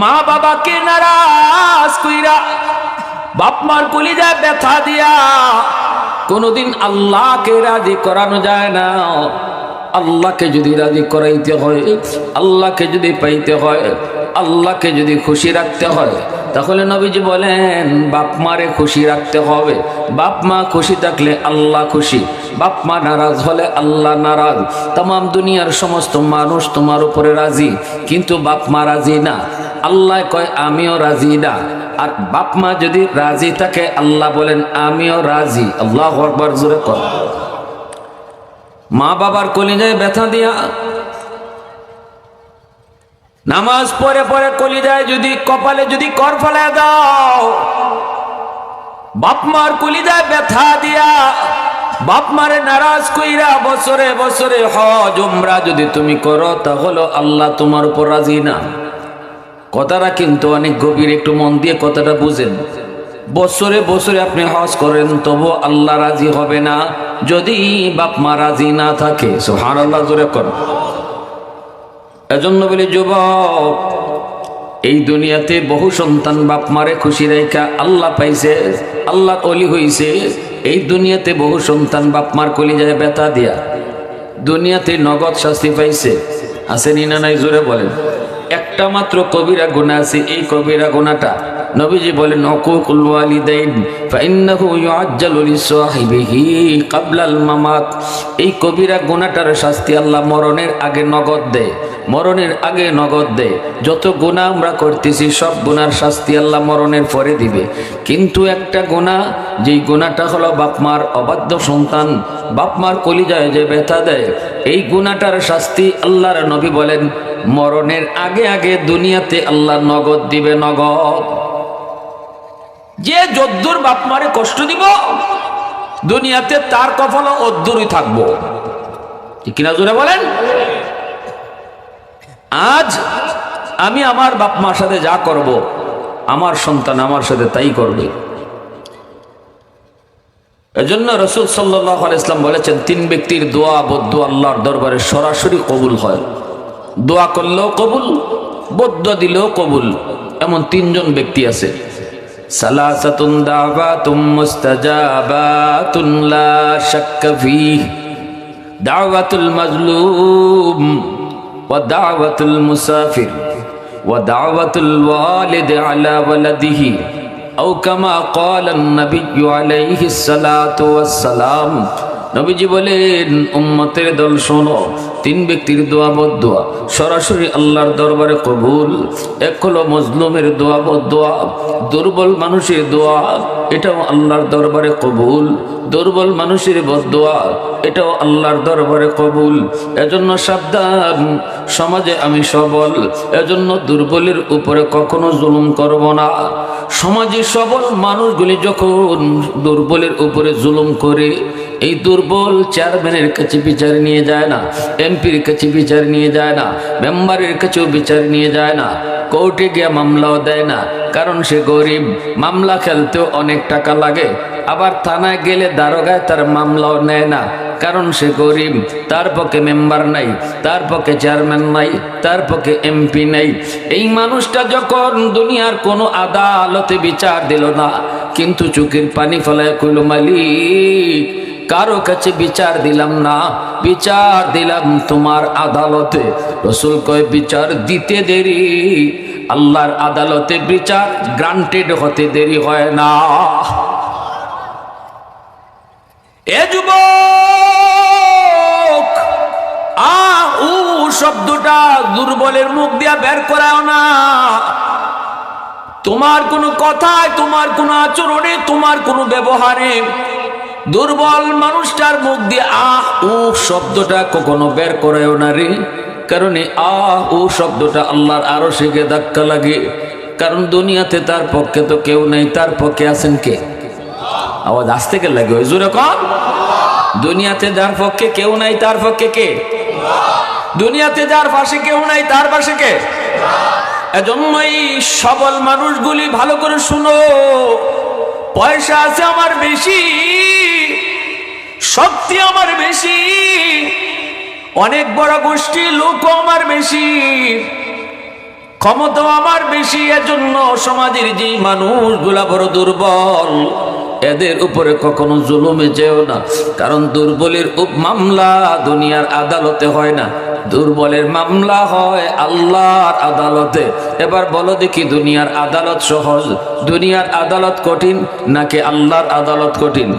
মা বাবাকে নারাজ কইরা বাপ মার কুলি কলিজায় ব্যথা দিয়া কোনোদিন আল্লাহকে রাজি করানো যায় না। আল্লাহকে যদি রাজি করাইতে হয়, আল্লাহকে যদি পাইতে হয়, আল্লাহকে যদি খুশি রাখতে হয় তাহলে নবীজি বলেন, বাপ মারে খুশি রাখতে হবে। বাপ মা খুশি থাকলে আল্লাহ খুশি। বাপ মা নারাজ হলে আল্লাহ নারাজ। তাম দুনিয়ার সমস্ত মানুষ তোমার উপরে রাজি। কিন্তু বাপ মা রাজি না। আল্লাহ কয়, আমিও রাজি না। আর বাপ মা যদি রাজি থাকে, আল্লাহ বলেন, আমিও রাজি। আল্লাহ আকবর জোরে কর। মা বাবার কলিজায় ব্যথা দিয়া নামাজ পরে পড়ে কলিজায় যদি, কপালে যদি কর ফেলে দাও বাপ মার কলিজায় ব্যথা দিয়া বাপ মারে নারাজ কইরা বছরে বছরে হজ, উমরা যদি তুমি করো, তাহলে আল্লাহ তোমার উপর রাজি না। কথাটা কিন্তু অনেক গভীর, একটু মন দিয়ে কথাটা বুঝেন। বছরে বছরে আপনি হজ করেন, তবু আল্লাহ রাজি হবে না। যদি বাপ মা রাজি না থাকে সোহান আল্লাহ জোরে কর। এজন্য বলি, যুবক, এই দুনিয়াতে বহু সন্তান বাপ মারে খুশি রেখা আল্লাহ পাইছে আল্লাহ অলি হইছে। এই দুনিয়াতে বহু সন্তান বাপ মার কলি যায় বেতা দিয়া দুনিয়াতে নগদ শাস্তি পাইছে। আসেনি না নাই? জোরে বলেন। একটা মাত্র কবিরা গুণা আছে, এই কবিরা গুণাটা নবীজি বলেন মামাত। এই কবিরা গুনাহটার শাস্তি আল্লাহ মরণের আগে নগদ দেয়, মরণের আগে নগদ দেয়। যত গুনাহ আমরা করতেছি, সব গুনার শাস্তি আল্লাহ মরণের পরে দিবে। কিন্তু একটা গুনাহ, যেই গুনাহটা হলো বাপমার অবাধ্য সন্তান, বাপমার কলিজায় যে ব্যথা দেয়, এই গুনাহটার শাস্তি আল্লাহর নবী বলেন, মরণের আগে আগে দুনিয়াতে আল্লাহ নগদ দিবে নগদ। যে যদ্দুর বাপ মারে কষ্ট দিব, দুনিয়াতে তার কফল অদ্দুরই থাকব। কিনা জোরে বলেন? আজ আমি আমার বাপ মার সাথে যা করব, আমার সন্তান আমার সাথে তাই করবে। এজন্য রসুল সাল্লাহ ইসলাম বলেছেন, তিন ব্যক্তির দোয়া বদ্ধ আল্লাহর দরবারে সরাসরি কবুল হয়। দোয়া করলেও কবুল, বদ্ধ দিলেও কবুল, এমন তিনজন ব্যক্তি আছে। সালাসাতুন দাওয়াতুম মুস্তাজাবাতুন লা শাক্কা ফীহ দাওয়াতুল মাজলুম ওয়া দাওয়াতুল মুসাফির ওয়া দাওয়াতুল ওয়ালিদ আলা ওয়ালাদিহি আও কামা ক্বালা an-নাবিয়্যু আলাইহিস সালাতু ওয়াস সালাম নবীজি বলেন, উম্মতের দল শোনো, তিন ব্যক্তির দোয়া বদোয়া সরাসরি আল্লাহর দরবারে কবুল। এক হলো মজলুমের দোয়া বদোয়া দুর্বল মানুষের দোয়া, এটাও আল্লাহর দরবারে কবুল। দুর্বল মানুষের বদোয়া এটাও আল্লাহর দরবারে কবুল। এজন্য সাবধান, সমাজে আমি সবল, এজন্য দুর্বলের উপরে কখনো জুলুম করব না। সমাজে সবল মানুষগুলি যখন দুর্বলের উপরে জুলুম করে এই দুর্বল চেয়ারম্যানের কাছে বিচার নিয়ে যায় না এমপির কাছে বিচার নিয়ে যায় না মেম্বারের কাছেও বিচার নিয়ে যায় না কোর্টে গিয়ে মামলাও দেয় না, কারণ সে গরিব, মামলা খেলতেও অনেক টাকা লাগে, আবার থানায় গেলে দারোগায় তার মামলাও নেয় না, কারণ সে গরিব, তার পক্ষে মেম্বার নাই, তার পক্ষে চেয়ারম্যান নাই, তার পক্ষে এমপি নাই। এই মানুষটা যখন দুনিয়ার কোনো আদালতে বিচার দিল না, কিন্তু চুকির পানি ফলায় কইল, মালিক কারও কাছে বিচার দিলাম না, বিচার দিলাম তোমার আদালতে। রসুল কয়, বিচার দিতে দেরি, আল্লাহর আদালতে বিচার গ্রান্টেড হতে দেরি হয় না। এ আ, উ শব্দটা দুর্বলের মুখ দিয়া বের করাও না। তোমার কোনো কথায়, তোমার কোনো আচরণে, তোমার কোনো ব্যবহারে দুর্বল মানুষটার মুখ দিয়ে আহ উ শব্দটা কখনো বের করেও না রে। কারণ এই আহ উ শব্দটা আল্লাহর আরও শিখে ধাক্কা লাগে। কারণ দুনিয়াতে তার পক্ষে তো কেউ নেই, তার পক্ষে আছেন কে? আওয়াজ আসতে কে লাগে? ওই জোরে কম দুনিয়াতে যার পক্ষে কেউ নাই, তার পক্ষে কে? দুনিয়াতে যার পাশে কেউ নাই, তার পাশে কে? এজন্যই সবল মানুষগুলি ভালো করে শুনো, পয়সা আছে আমার বেশি। শক্তি আমার বেশি, অনেক বড় গোষ্ঠী লোক আমার বেশি ক্ষমতা আমার বেশি, এজন্য সমাজের যে মানুষগুলা বড় দুর্বল, এদের উপরে কখনো জুলুমে যেও না। কারণ দুর্বলের মামলা দুনিয়ার আদালতে হয় না। দুর্বলের মামলা হয় আল্লাহর আদালতে। এবার বলো দেখি দুনিয়ার আদালত সহজ, দুনিয়ার আদালত কঠিন নাকি আল্লাহর আদালত কঠিন?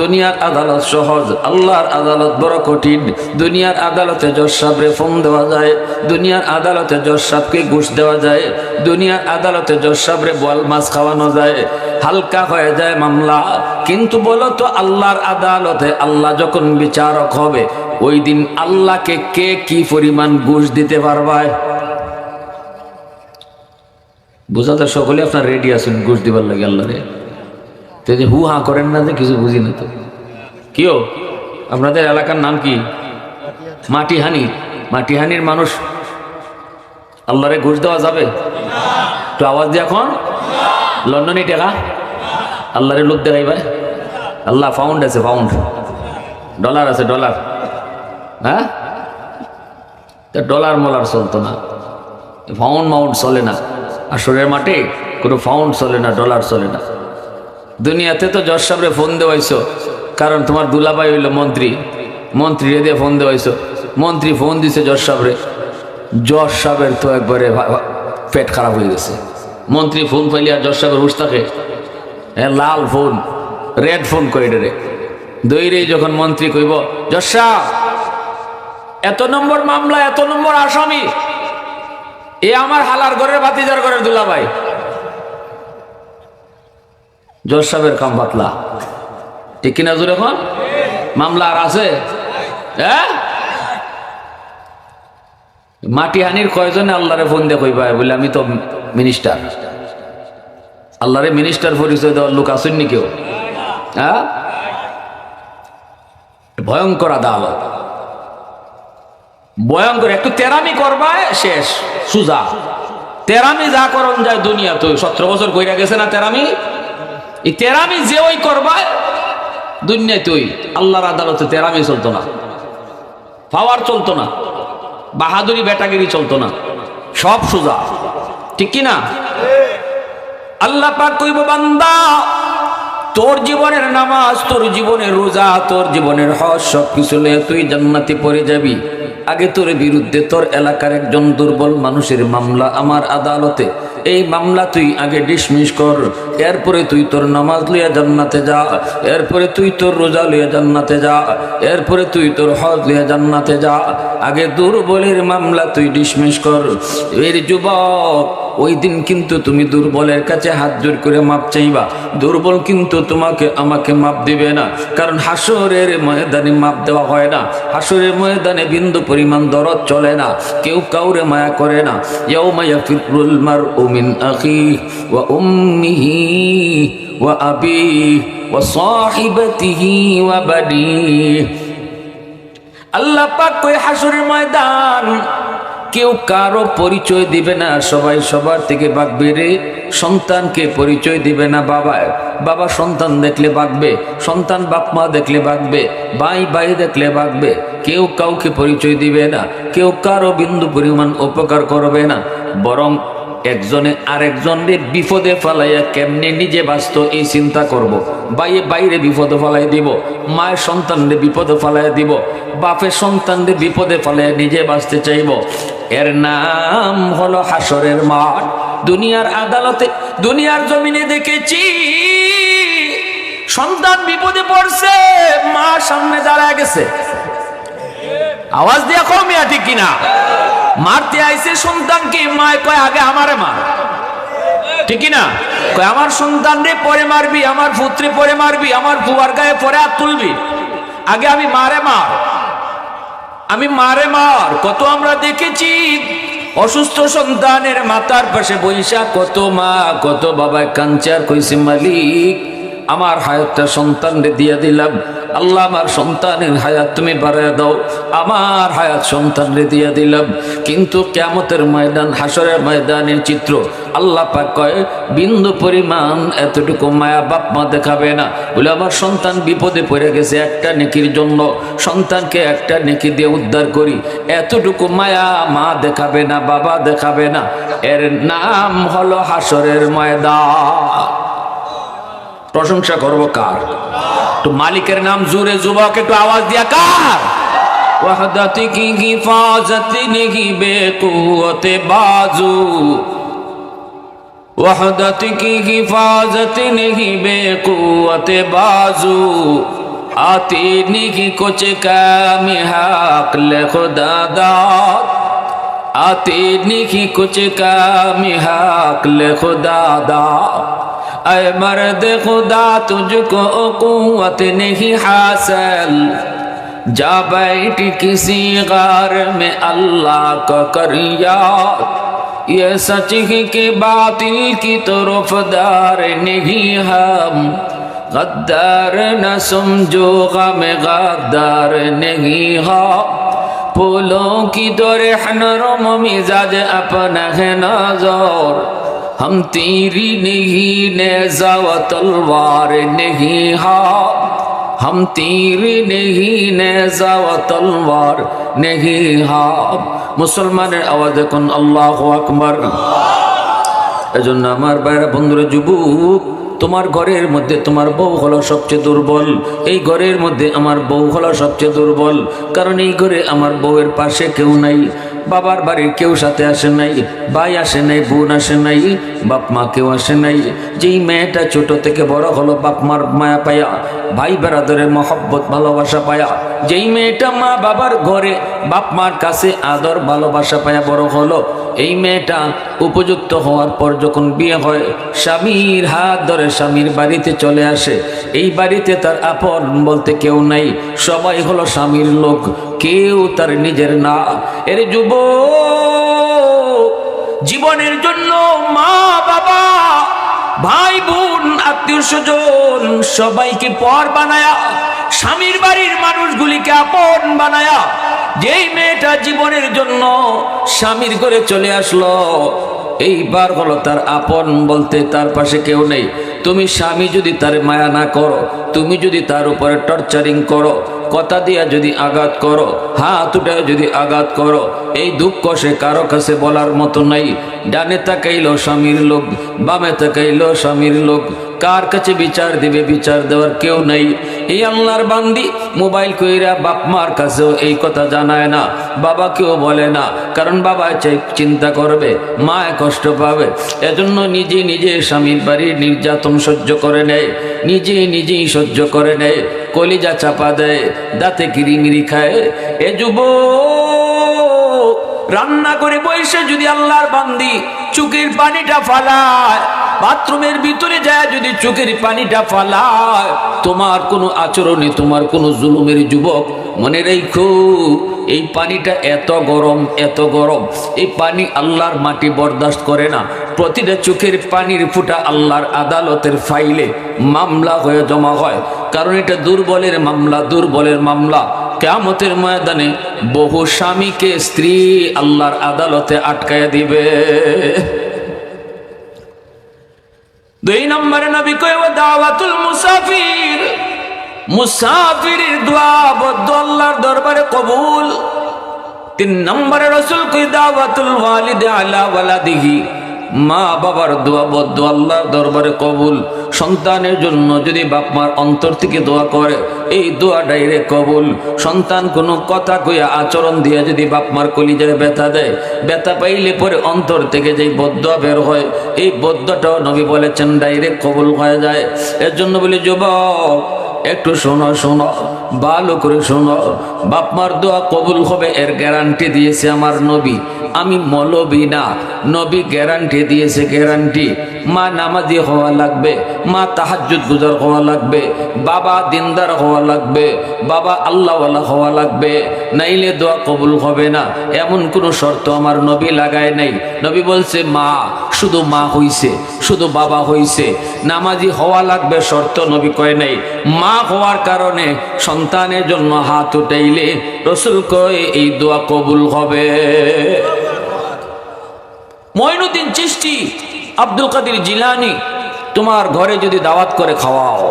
দুনিয়ার আদালত সহজ, আল্লাহর আদালত বড় কঠিন। দুনিয়ার আদালতে জজ সাহেবরে ফোন দেওয়া যায়, দুনিয়ার আদালতে জজ ঘুষ দেওয়া যায়, দুনিয়ার আদালতে জজ সাহেবরে বল মাছ খাওয়ানো যায়। হালকা হয়ে যায় মামলা, কিন্তু বলো তো আল্লাহর আদালতে আল্লাহ যখন বিচারক হবে, ওই দিন আল্লাহকে কে কি পরিমাণ ঘুষ দিতে পারবায় বোঝাতে সকলে আপনার রেডি আছেন ঘুষ দিবার লাগে আল্লাহরে? তো যে হু হা করেন না যে কিছু বুঝি না তো। কিও? আপনাদের এলাকার নাম কি? মাটিহানি। মাটিহানির মানুষ আল্লাহরে ঘুষ দেওয়া যাবে? তো আওয়াজ দিয়ে এখন। লন্ডনে টাকা। আল্লাহরে লোক দেখাই ভাই আল্লাহ ফাউন্ড আছে ফাউন্ড ডলার আছে, ডলার। হ্যাঁ? তা ডলার মলার চলতো না। ফাউন্ড মাউন্ট চলে না। আসরের মাঠে কোনো ফাউন্ড চলে না, ডলার চলে না। দুনিয়াতে তো জজ সাহেবরে ফোন দেওয়াইছো, কারণ তোমার দুলাভাই হইল মন্ত্রী। মন্ত্রী দিয়ে ফোন দেওয়াইছো। মন্ত্রী ফোন দিছে জজ সাহেবরে। জজ সাহেবের তো একবারে পেট খারাপ হয়ে গেছে। মন্ত্রী ফোন পাইলে আর জজ সাহেবের হুশ থাকে। হ্যাঁ লাল ফোন, রেড ফোন কই রে দইরে যখন মন্ত্রী কইব, জজ এত নম্বর মামলা, এত নম্বর আসামি, এ আমার হালার ঘরের ভাতিজার ঘরের দুলাভাই। জজ সাহেবের কাম পাতলা। ঠিক কিনা জোর এখন? মামলা আর আছে? হ্যাঁ মাটিহানির কয়জনে আল্লাহরে ফোন দিয়ে কইবা? বলে আমি তো মিনিস্টার আল্লাহরে মিনিস্টার পরিচয় দেওয়ার লোক আসেননি কেউ? হ্যাঁ ভয়ঙ্কর আদালত। ভয়ঙ্কর, একটু তেরামি করবা শেষ, সুজা। তেরামি যা করন যায় দুনিয়া তো সতেরো বছর কইরা গেছে না তেরামি? এই তেরামি যে ওই করবা, দুনিয়ায় তুই। আল্লাহর আদালতে তেরামি চলতো না। পাওয়ার চলতো না। বাহাদুরি, বেটাগিরি চলতো না। সব সোজা। ঠিক কি না আল্লাহ পাক কইব, বান্দা, তোর জীবনের নামাজ, তোর জীবনের রোজা, তোর জীবনের হজ সব কিছু লয়ে তুই জান্নাতে পড়ে যাবি। আগে তোর বিরুদ্ধে তোর এলাকার একজন দুর্বল মানুষের মামলা আমার আদালতে। এই মামলা তুই আগে ডিসমিস কর, এরপরে তুই তোর নামাজ লইয়া জান্নাতে যা, এরপরে তুই তোর রোজা লইয়া জান্নাতে যা, এরপরে তুই তোর হজ লইয়া জান্নাতে যা। আগে দুর্বলের মামলা তুই ডিসমিস কর। এর যুবক, ওই দিন কিন্তু তুমি দুর্বলের কাছে হাত জোর করে মাপ চাইবা। দুর্বল কিন্তু তোমাকে আমাকে মাপ দিবে না, কারণ হাসরের ময়দানে মাপ দেওয়া হয় না। হাসরের ময়দানে বিন্দু পরিমাণ দরদ চলে না, কেউ কাউরে মায়া করে না। ইয়াউমা ইয়াফিরুল মারউ মিন আখি ওয়া আবিহি ওয়া সাহিবাতিহি ওয়া বানিহি আল্লাহ পাক কই, হাসরের ময়দান কেউ কারও পরিচয় দিবে না, সবাই সবার থেকে বাগবে রে সন্তানকে পরিচয় দিবে না, বাবা বাবা সন্তান দেখলে বাগবে সন্তান বাপ মা দেখলে বাগবে বাই বাই দেখলে বাগবে কেউ কাউকে পরিচয় দিবে না, কেউ কারও বিন্দু পরিমাণ উপকার করবে না, বরং একজনে আরেকজনরে বিপদে ফালাইয়া কেমনে নিজে বাঁচত এই চিন্তা করব। বাইরে বাইরে বিপদে ফালাই দিব, মায়ের সন্তানরে বিপদে ফালাই দিব, বাপের সন্তানরে বিপদে ফালাইয়া নিজে বাঁচতে চাইব। এর নাম হলো হাসরের মাঠ। দুনিয়ার আদালতে, দুনিয়ার জমিনে দেখেছি, সন্তান বিপদে পড়ছে মা সামনে দাঁড়ায় গেছে। আওয়াজ দিয়ে কমিয়া ঠিক কিনা? মারতে আইছে সন্তানকে মায় কয়, আগে আমারে মার। ঠিক না কয়, আমার সন্তান রে, পরে মারবি, আমার পুত্রে পরে মারবি, আমার বুয়ার গায়ে পরে হাত তুলবি। আগে আমি মারে মার। আমি মারে মার, কত আমরা দেখেছি। অসুস্থ সন্তানের মাতার পাশে বৈশা কত মা, কত বাবা, কাঞ্চার কইছে মালিক, আমার হায়তটা সন্তানরে দিয়া দিলাম। আল্লাহ আমার সন্তানের হায়াত তুমি বাড়ায় দাও। আমার হায়াত সন্তানরে দিয়ে দিলাম। কিন্তু কেমতের ময়দান হাসরের ময়দানের চিত্র আল্লাহ পাক কয়, বিন্দু পরিমাণ এতটুকু মায়া বাপ মা দেখাবে না। বলে আমার সন্তান বিপদে পড়ে গেছে একটা নেকির জন্য। সন্তানকে একটা নেকি দিয়ে উদ্ধার করি। এতটুকু মায়া মা দেখাবে না, বাবা দেখাবে না। এর নাম হলো হাসরের ময়দান। প্রশংসা করব কার তো মালিকের নাম জোরে যুবক একটু আওয়াজ দিয়া কার ওয়াহদাতি কি হিফাজত নেহি বেকুয়তে বাজু وحدت کی حفاظت نہیں بے قوت بازو آتی نہیں کچھ کام حقل خدا داد آتی نہیں کچھ کام حقل خدا داد اے مرد خدا تجھ کو قوت نہیں حاصل۔ جا بیٹھ کسی غار میں اللہ کا کر یاد یہ سچ ہی کہ باطل کی طرف دار نہیں ہم۔ غدار نہ سمجھو، غم غدار نہیں ہا پھولوں کی تو رحن رم مزاج اپنا ہے نازور۔ ہم تیری نہیں نیزا و تلوار نہیں ہاں ہم تیری نہیں نیزا و تلوار نہیں ہاں মুসলমান আওয়াজ এখন আল্লাহ আকবর। এজন্য আমার বাইরা বন্ধুরা, যুবক, তোমার ঘরের মধ্যে তোমার বউ হলো সবচেয়ে দুর্বল। এই ঘরের মধ্যে আমার বউ হলো সবচেয়ে দুর্বল। কারণ এই ঘরে আমার বউয়ের পাশে কেউ নাই। বাবার বাড়ির কেউ সাথে আসে নাই, ভাই আসে নাই, বোন আসে নাই, বাপ মা কেউ আসে নাই। যেই মেয়েটা ছোট থেকে বড় হলো, বাপ মার মায়া পায়া, ভাই বেড়াদরের মহব্বত, ভালোবাসা পায়া। যেই মেয়েটা মা বাবার ঘরে, বাপ মার কাছে আদর, ভালোবাসা পায়া বড় হলো এই মেয়েটা উপযুক্ত হওয়ার পর যখন বিয়ে হয়, স্বামীর হাত ধরে স্বামীর বাড়িতে চলে আসে। এই বাড়িতে তার আপন বলতে কেউ নাই, সবাই হলো স্বামীর লোক, কেউ তার নিজের না। এর যুব জীবনের জন্য মা, বাবা, ভাই, বোন আত্মীয় স্বজন সবাইকে পর বানায়া স্বামীর বাড়ির মানুষগুলিকে আপন বানায়া যেই মেয়েটা জীবনের জন্য স্বামীর করে চলে আসলো, এইবার হলো তার আপন বলতে তার পাশে কেউ নেই। তুমি স্বামী যদি তার মায়া না করো, তুমি যদি তার উপরে টর্চারিং করো, কথা দিয়া যদি আঘাত করো, হাত উঠায় যদি আঘাত করো, এই দুঃখ সে কারও কাছে বলার মতো নাই। ডানে তাকাইলো স্বামীর লোক, বামে তাকাইলো স্বামীর লোক কার কাছে বিচার দিবে? বিচার দেওয়ার কেউ নেই। এই আল্লাহর বান্দি মোবাইল কইরা বাপ মার কাছেও এই কথা জানায় না বাবা কেউ বলে না, কারণ বাবা চিন্তা করবে, মা কষ্ট পাবে। এজন্য নিজে নিজে স্বামীর বাড়ির নির্যাতন সহ্য করে নেয়, নিজে নিজেই সহ্য করে নেয়, কলিজা চাপা দেয়, দাঁতে কিরিমিরি খায়। এ যুবক, রান্না করে বসে যদি আল্লাহর বান্দি চুকের পানিটা ফালায় বাথরুমের ভিতরে যায়, যদি চোখের পানিটা ফালায়, তোমার কোনো আচরণে তোমার কোনো জুলুমের যুবক মনে রেখো, এই পানিটা এত গরম এত গরম, এই পানি আল্লাহর মাটি বরদাস্ত করে না। প্রতিটা চোখের পানির ফুটা আল্লাহর আদালতের ফাইলে মামলা হয়ে জমা হয়। কারণ এটা দুর্বলের মামলা দুর্বলের মামলা। কেয়ামতের ময়দানে বহু স্বামীকে স্ত্রী আল্লাহর আদালতে আটকায় দিবে। দুই নম্বরে নবী কয় দাওয়াতুল মুসাফির, মুসাফিরের দোয়া বদ্ধ আল্লাহর দরবারে কবুল। তিন নম্বরে রসুল কই দাওয়াতুল ওয়ালিদে আলা ওয়ালাদিহি। মা বাবার দোয়া বদ্ধ আল্লাহর দরবারে কবুল। সন্তানের জন্য যদি বাপ মার অন্তর থেকে দোয়া করে, এই দোয়া ডাইরে কবুল। সন্তান কোনো কথা কইয়া আচরণ দিয়ে যদি বাপ মার কলিজায় ব্যথা দেয়, ব্যথা পাইলে পরে অন্তর থেকে যেই বদ্ধ বের হয়, এই বদ্ধটাও নবী বলেছেন ডাইরেক্ট কবুল হয়ে যায়। এর জন্য বলি, যুবক একটু শোনো শোনো, ভালো করে শোনো। বাপমার দোয়া কবুল হবে, এর গ্যারান্টি দিয়েছে আমার নবী। আমি মলবি না, নবী গ্যারান্টি দিয়েছে গ্যারান্টি মা নামাজি হওয়া লাগবে, মা তাহাজুদ গুজার হওয়া লাগবে, বাবা দিনদার হওয়া লাগবে, বাবা আল্লাহওয়ালা হওয়া লাগবে। নাইলে দোয়া কবুল হবে না, এমন কোনো শর্ত আমার নবী লাগায় নাই। নবী বলছে, মা, শুধু মা হইছে, শুধু বাবা হইছে। নামাজি হওয়া লাগবে শর্ত নবী কয় নাই। মা হওয়ার কারণে সন্তানের জন্য হাত উঠাইলে রসুল কয়, এই দোয়া কবুল হবে। মঈনুদ্দিন চিষ্টি আব্দুল কাদির জিলানি, তোমার ঘরে যদি দাওয়াত করে খাওয়াও।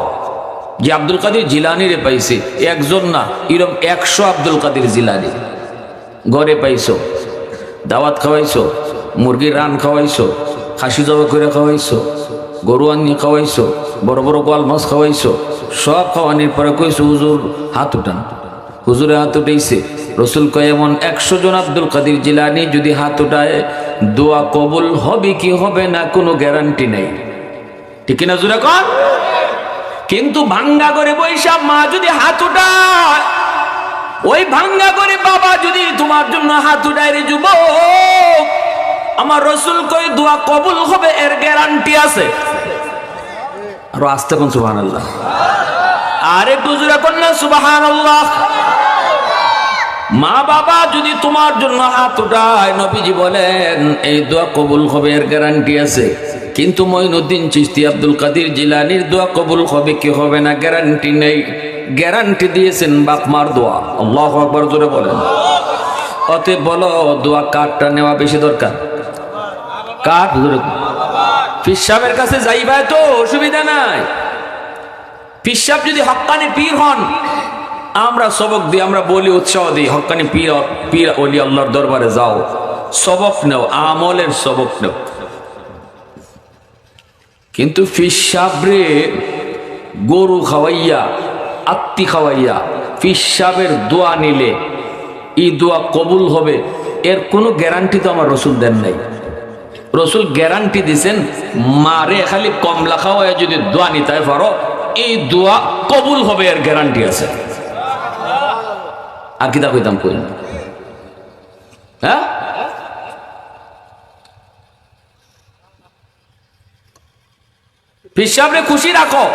যে আব্দুল কাদির জিলানিরে পাইছে, একজন না এরকম একশো আব্দুল কাদির জিলানি। ঘরে পাইছো, দাওয়াত খাওয়াইছো, মুরগির রান খাওয়াইছো, খাসি জবা করে খাওয়াইছো গরু আনি খাওয়াইছো, বড় বড় গোয়াল মাছ খাওয়াইছো, সব খাওয়ানির পরে কইছো, হুজুর, হাত উঠান। হুজুরে হাত উঠেছে রসুল কয়, এমন একশো জন আব্দুল কাদির জিলানি যদি হাত উঠায়, দোয়া কবুল হবে কি হবে না কোনো গ্যারান্টি নেই। ঠিক না জুড়ে কন? কিন্তু ভাঙ্গা করে বৈশা মা যদি হাত উঠায়, ওই ভাঙ্গা করে বাবা যদি তোমার জন্য হাত উঠায় রে যুবক, আমার রসুল কই দোয়া কবুল হবে, এর গ্যারান্টি আছে। আরও আসতে কোন সুবাহান আল্লাহ আর একটু জোরে কোন না সুবাহান আল্লাহ মা বাবা যদি তোমার জন্য হাত উঠায়, নবীজি বলেন, এই দোয়া কবুল হবে, এর গ্যারান্টি আছে। কিন্তু মঈনুদ্দিন চিস্তি আব্দুল কাদির জিলানির দোয়া কবুল হবে কি হবে না গ্যারান্টি নেই। গ্যারান্টি দিয়েছেন বাপ মার দোয়া। আল্লাহ আকবর জোরে বলেন। অতএব বলো, দোয়া কাঠটা নেওয়া বেশি দরকার? কাঠ জোরে ফিসাবের কাছে যাইবা তো, অসুবিধা নাই। পিসাব যদি হক্কানি পীর হন, আমরা সবক দিই, আমরা বলি উৎসাহ দিই হক্কানি পীর পীর অলি আল্লাহর দরবারে যাও, সবক নেও, আমলের সবক নেও। কিন্তু ফিসাবরে গরু খাওয়াইয়া, আত্মি খাওয়াইয়া ফিসাবের দোয়া নিলে, এই দোয়া কবুল হবে, এর কোনো গ্যারান্টি তো আমার রসুল দেন নাই। রসুল গ্যারান্টি দিছেন, মারে খালি কমলা খাওয়ায় যদি দোয়া নিতে পারো, এই দোয়া কবুল হবে এর গ্যারান্টি আছে। আর কিতা কইতাম কই হ্যাঁ? ফিসাবরে খুশি রাখো।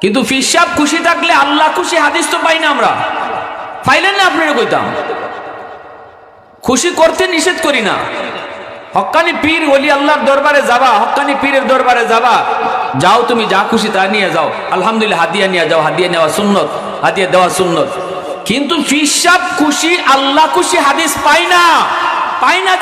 কিন্তু ফিসাব খুশি থাকলে আল্লাহ খুশি হাদিস তো পাই না আমরা। পাইলেন না আপনারা কইতাম। খুশি করতে নিষেধ করি না। হক্কানি পীর ওলি আল্লাহর দরবারে যাবা, হকানি পীরের দরবারে যাবা। যাও তুমি, যা খুশি তা নিয়ে যাও। আলহামদুলিল্লাহ, হাদিয়া নিয়ে যাও, হাদিয়া নেওয়া সুন্নত, হাদিয়া দেওয়া সুন্নত। কিন্তু ফিসাব খুশি, আল্লাহ খুশি হাদিস পাই না। পাই না